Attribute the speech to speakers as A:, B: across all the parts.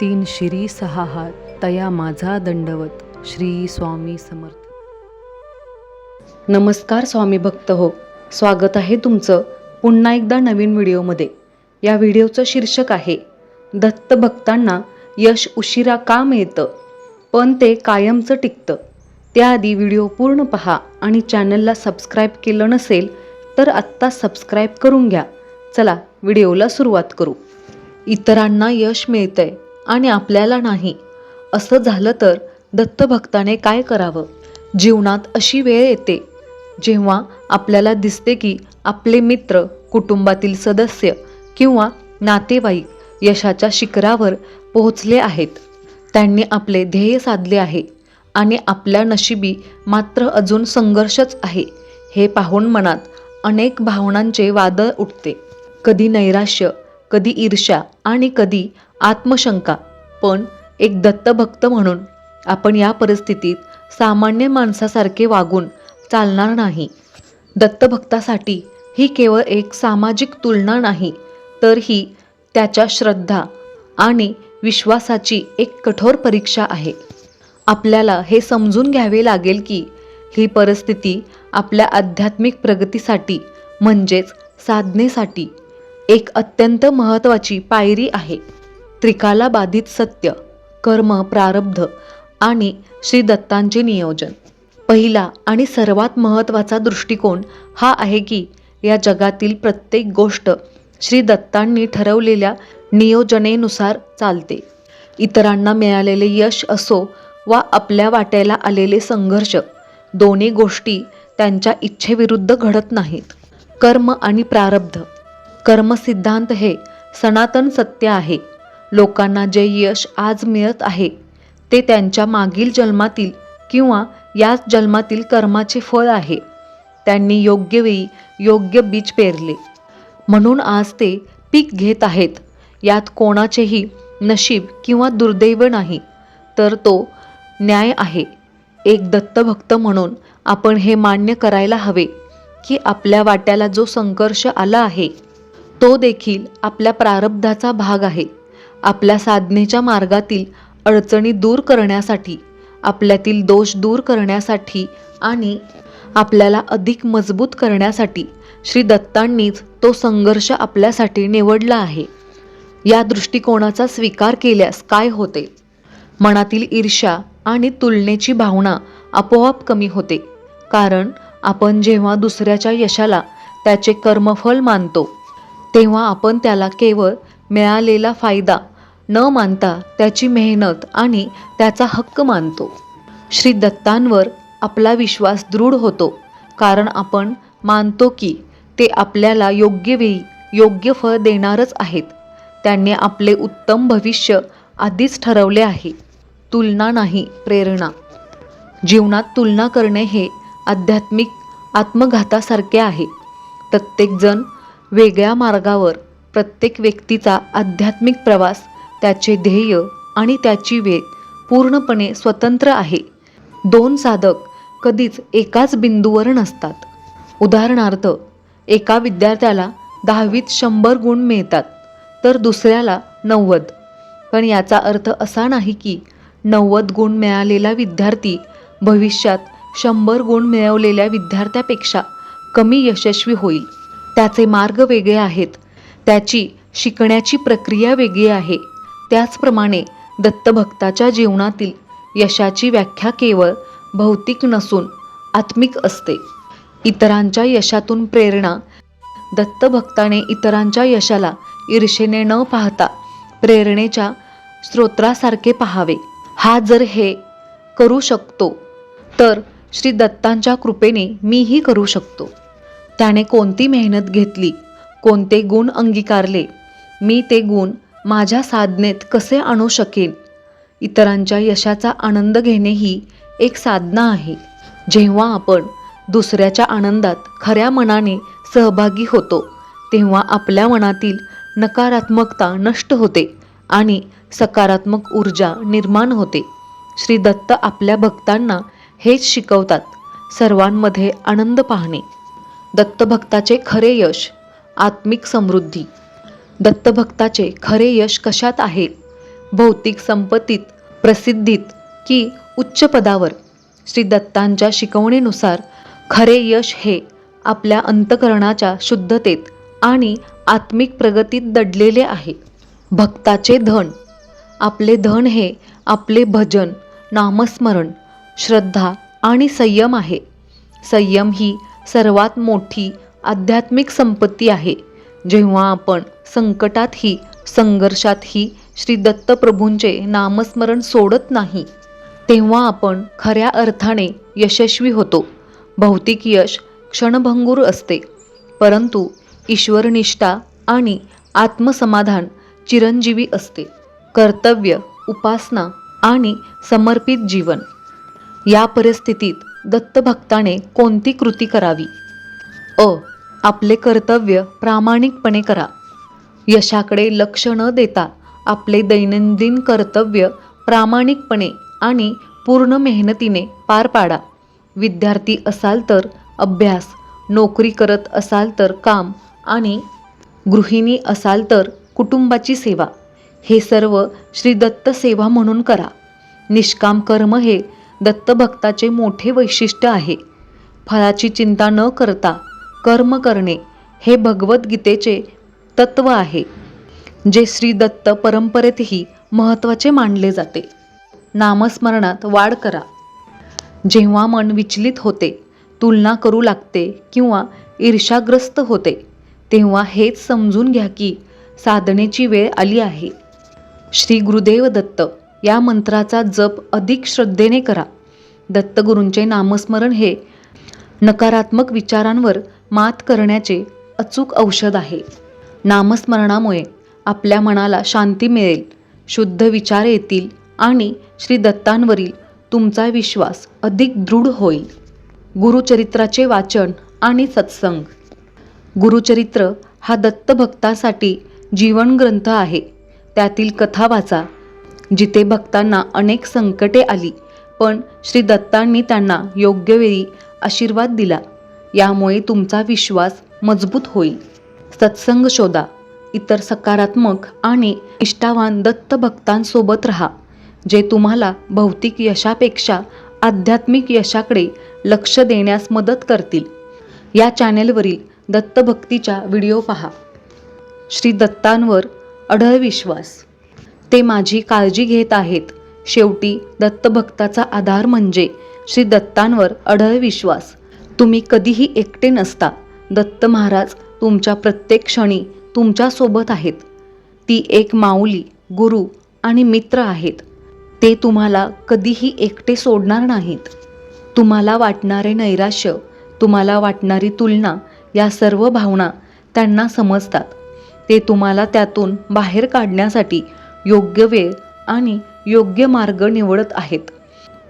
A: तीन शिरी सहा हात तया माझा दंडवत श्री स्वामी समर्थ. नमस्कार स्वामी भक्त हो स्वागत आहे तुमचं पुन्हा एकदा नवीन व्हिडिओमध्ये. या व्हिडिओचं शीर्षक आहे दत्त भक्तांना यश उशिरा का मिळतं? पण ते कायमचं टिकतं. त्याआधी व्हिडिओ पूर्ण पहा आणि चॅनलला सबस्क्राईब केलं नसेल तर आत्ता सबस्क्राईब करून घ्या. चला व्हिडिओला सुरुवात करू. इतरांना यश मिळतंय. आणि आपल्याला नाही. असं झालं तर दत्तभक्ताने काय करावं? जीवनात अशी वेळ येते. जेव्हा आपल्याला दिसते की आपले मित्र कुटुंबातील सदस्य किंवा नातेवाईक यशाच्या शिखरावर पोहोचले आहेत. त्यांनी आपले ध्येय साधले आहे आणि आपल्या नशिबी मात्र अजून संघर्षच आहे हे पाहून मनात अनेक भावनांचे वादळ उठते. कधी नैराश्य कधी ईर्ष्या आणि कधी आत्मशंका. पण एक दत्तभक्त म्हणून आपण या परिस्थितीत सामान्य माणसासारखे वागून चालणार नाही. दत्तभक्तासाठी ही केवळ एक सामाजिक तुलना नाही तर ही त्याच्या श्रद्धा आणि विश्वासाची एक कठोर परीक्षा आहे. आपल्याला हे समजून घ्यावे लागेल की ही परिस्थिती आपल्या आध्यात्मिक प्रगतीसाठी म्हणजेच साधनेसाठी एक अत्यंत महत्त्वाची पायरी आहे. त्रिकाला बाधित सत्य कर्म प्रारब्ध आणि श्री दत्तांचे नियोजन. पहिला आणि सर्वात महत्त्वाचा दृष्टिकोन हा आहे की या जगातील प्रत्येक गोष्ट श्री दत्तांनी ठरवलेल्या नियोजनेनुसार चालते. इतरांना मिळालेले यश असो वा आपल्या वाट्याला आलेले संघर्ष दोन्ही गोष्टी त्यांच्या इच्छेविरुद्ध घडत नाहीत. कर्म आणि प्रारब्ध कर्मसिद्धांत हे सनातन सत्य आहे. लोकांना जे यश आज मिळत आहे ते त्यांच्या मागील जन्मातील किंवा याच जन्मातील कर्माचे फळ आहे. त्यांनी योग्य वेळी योग्य बीज पेरले. म्हणून आज ते पीक घेत आहेत. यात कोणाचेही नशीब किंवा दुर्दैव नाही तर तो न्याय आहे. एक दत्तभक्त म्हणून आपण हे मान्य करायला हवे की आपल्या वाट्याला जो संघर्ष आला आहे तो देखील आपल्या प्रारब्धाचा भाग आहे. आपल्या साधनेच्या मार्गातील अडचणी दूर करण्यासाठी आपल्यातील दोष दूर करण्यासाठी आणि आपल्याला अधिक मजबूत करण्यासाठी श्री दत्तांनीच तो संघर्ष आपल्यासाठी निवडला आहे. या दृष्टिकोनाचा स्वीकार केल्यास काय होते? मनातील ईर्ष्या आणि तुलनेची भावना आपोआप कमी होते. कारण आपण जेव्हा दुसऱ्याच्या यशाला त्याचे कर्मफल मानतो तेव्हा आपण त्याला केवळ मिळालेला फायदा न मानता त्याची मेहनत आणि त्याचा हक्क मानतो. श्री दत्तांवर आपला विश्वास दृढ होतो. कारण आपण मानतो की ते आपल्याला योग्य वेळी योग्य फळ देणारच आहेत. त्यांनी आपले उत्तम भविष्य आधीच ठरवले आहे. तुलना नाही प्रेरणा. जीवनात तुलना करणे हे आध्यात्मिक आत्मघातासारखे आहे. प्रत्येकजण वेगळ्या मार्गावर प्रत्येक व्यक्तीचा आध्यात्मिक प्रवास त्याचे ध्येय आणि त्याची वेग पूर्णपणे स्वतंत्र आहे. दोन साधक कधीच एकाच बिंदूवर नसतात. उदाहरणार्थ एका विद्यार्थ्याला दहावीत शंभर गुण मिळतात तर दुसऱ्याला नव्वद. पण याचा अर्थ असा नाही की नव्वद गुण मिळालेला विद्यार्थी भविष्यात शंभर गुण मिळवलेल्या विद्यार्थ्यापेक्षा कमी यशस्वी होईल. त्याचे मार्ग वेगळे आहेत. त्याची शिकण्याची प्रक्रिया वेगळी आहे. त्याचप्रमाणे दत्तभक्ताच्या जीवनातील यशाची व्याख्या केवळ भौतिक नसून आत्मिक असते. इतरांच्या यशातून प्रेरणा दत्तभक्ताने इतरांच्या यशाला ईर्षेने न पाहता प्रेरणेच्या स्रोत्रासारखे पाहावे. हा जर हे करू शकतो तर श्री दत्तांच्या कृपेने मीही करू शकतो. त्याने कोणती मेहनत घेतली? कोणते गुण अंगीकारले? मी ते गुण माझ्या साधनेत कसे आणू शकेन? इतरांच्या यशाचा आनंद घेणे ही एक साधना आहे. जेव्हा आपण दुसऱ्याच्या आनंदात खऱ्या मनाने सहभागी होतो तेव्हा आपल्या मनातील नकारात्मकता नष्ट होते आणि सकारात्मक ऊर्जा निर्माण होते. श्री दत्त आपल्या भक्तांना हेच शिकवतात सर्वांमध्ये आनंद पाहणे. दत्तभक्ताचे खरे यश आत्मिक समृद्धी. दत्तभक्ताचे खरे यश कशात आहे? भौतिक संपत्तीत प्रसिद्धीत की उच्च पदावर? श्री दत्तांच्या शिकवणीनुसार खरे यश हे आपल्या अंतकरणाच्या शुद्धतेत आणि आत्मिक प्रगतीत दडलेले आहे. भक्ताचे धन. आपले धन हे आपले भजन नामस्मरण श्रद्धा आणि संयम आहे. संयम ही सर्वात मोठी आध्यात्मिक संपत्ती आहे. जेव्हा आपण संकटातही संघर्षातही श्री दत्तप्रभूंचे नामस्मरण सोडत नाही तेव्हा आपण खऱ्या अर्थाने यशस्वी होतो. भौतिक यश क्षणभंगूर असते. परंतु ईश्वरनिष्ठा आणि आत्मसमाधान चिरंजीवी असते. कर्तव्य उपासना आणि समर्पित जीवन या परिस्थितीत दत्तभक्ताने कोणती कृती करावी? अ. आपले कर्तव्य प्रामाणिकपणे करा. यशाकडे लक्ष न देता आपले दैनंदिन कर्तव्य प्रामाणिकपणे आणि पूर्ण मेहनतीने पार पाडा. विद्यार्थी असाल तर अभ्यास नोकरी करत असाल तर काम आणि गृहिणी असाल तर कुटुंबाची सेवा. हे सर्व श्री दत्त सेवा म्हणून करा. निष्काम कर्म हे दत्तभक्ताचे मोठे वैशिष्ट्य आहे. फळाची चिंता न करता कर्म करणे हे भगवद्गीतेचे तत्व आहे जे श्री दत्त परंपरेतही महत्त्वाचे मानले जाते. नामस्मरणात वाढ करा. जेव्हा मन विचलित होते तुलना करू लागते किंवा ईर्षाग्रस्त होते तेव्हा हेच समजून घ्या की साधनेची वेळ आली आहे. श्री गुरुदेव दत्त या मंत्राचा जप अधिक श्रद्धेने करा. दत्तगुरूंचे नामस्मरण हे नकारात्मक विचारांवर मात करण्याचे अचूक औषध आहे. नामस्मरणामुळे आपल्या मनाला शांती मिळेल शुद्ध विचार येतील आणि श्री दत्तांवरील तुमचा विश्वास अधिक दृढ होईल. गुरुचरित्राचे वाचन आणि सत्संग. गुरुचरित्र हा दत्तभक्तासाठी जीवनग्रंथ आहे. त्यातील कथा वाचा. जिथे भक्तांना अनेक संकटे आली पण श्री दत्तांनी त्यांना योग्य वेळी आशीर्वाद दिला. यामुळे तुमचा विश्वास मजबूत होईल. सत्संग शोधा. इतर सकारात्मक आणि इष्टावान दत्त भक्तांसोबत राहा जे तुम्हाला भौतिक यशापेक्षा आध्यात्मिक यशाकडे लक्ष देण्यास मदत करतील. या चॅनेलवरील दत्तभक्तीच्या व्हिडिओ पहा. श्री दत्तांवर अढळ विश्वास. ते माझी काळजी घेत आहेत. शेवटी दत्तभक्ताचा आधार म्हणजे श्री दत्तांवर अढळ विश्वास. तुम्ही कधीही एकटे नसता. दत्त महाराज तुमच्या प्रत्येक क्षणी तुमच्यासोबत आहेत. ती एक माऊली गुरु आणि मित्र आहेत. ते तुम्हाला कधीही एकटे सोडणार नाहीत. तुम्हाला वाटणारे नैराश्य तुम्हाला वाटणारी तुलना या सर्व भावना त्यांना समजतात. ते तुम्हाला त्यातून बाहेर काढण्यासाठी योग्य वेळ आणि योग्य मार्ग निवडत आहेत.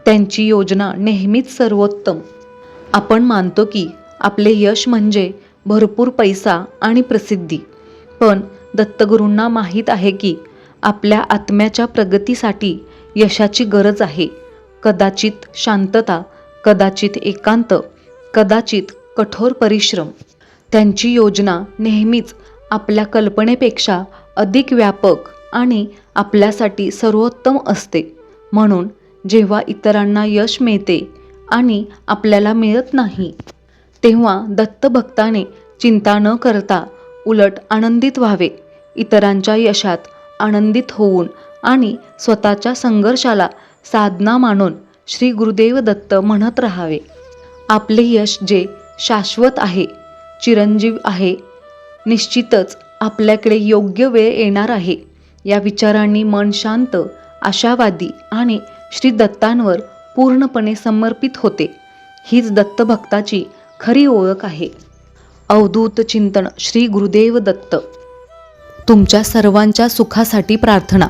A: त्यांची योजना नेहमीच सर्वोत्तम. आपण मानतो की आपले यश म्हणजे भरपूर पैसा आणि प्रसिद्धी. पण दत्तगुरूंना माहीत आहे की आपल्या आत्म्याच्या प्रगतीसाठी यशाची गरज आहे. कदाचित शांतता कदाचित एकांत कदाचित कठोर परिश्रम. त्यांची योजना नेहमीच आपल्या कल्पनेपेक्षा अधिक व्यापक आणि आपल्यासाठी सर्वोत्तम असते. म्हणून जेव्हा इतरांना यश मिळते आणि आपल्याला मिळत नाही तेव्हा दत्तभक्ताने चिंता न करता उलट आनंदित व्हावे. इतरांच्या यशात आनंदित होऊन आणि स्वतःच्या संघर्षाला साधना मानून श्री गुरुदेव दत्त म्हणत राहावे. आपले यश जे शाश्वत आहे चिरंजीव आहे निश्चितच आपल्याकडे योग्य वेळ येणार आहे. या विचारांनी मन शांत आशावादी आणि श्री दत्तांवर पूर्णपणे समर्पित होते. हीच दत्तभक्ताची खरी ओळख आहे. अवधूत चिंतन श्री गुरुदेव दत्त. तुमच्या सर्वांच्या सुखासाठी प्रार्थना.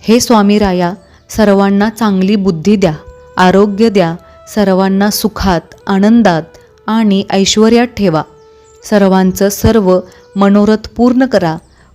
A: हे स्वामी राया सर्वांना चांगली बुद्धी द्या आरोग्य द्या सर्वांना सुखात आनंदात आणि ऐश्वर्यात ठेवा. सर्वांचं सर्व मनोरथ पूर्ण करा.